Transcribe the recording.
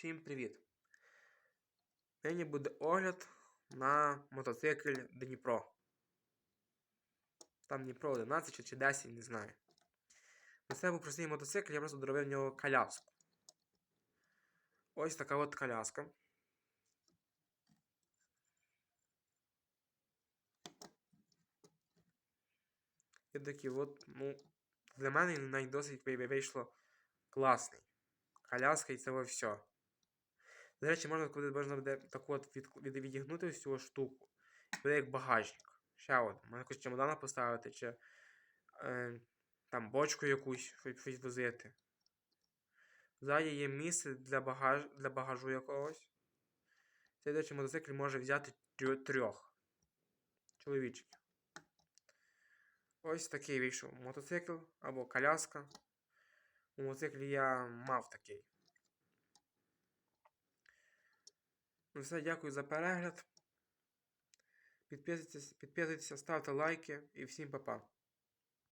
Всім привіт! Нині буде огляд на мотоцикль Дніпро. Там Дніпро 11 чи- чи 10, не знаю. На це був простий мотоцикл, я просто доробив в нього коляску. Ось така от коляска. І такий от, ну, для мене він навіть досить вийшло класний. Коляска і це все. До речі, можна коли можна буде таку от від, від, відігнути ось цю штуку. Буде як багажник. Ще один. Можна якось чемодана поставити, чи е, там бочку якусь щось возити. Ззаді є місце для, багаж, для багажу якогось. Цей, до речі, мотоцикл може взяти трьох чоловічків. Ось такий вийшов мотоцикл або коляска. У мотоциклі я мав такий. Ну все, дякую за перегляд. Підписуйтесь, підписуйтесь, ставте лайки і всім па-па.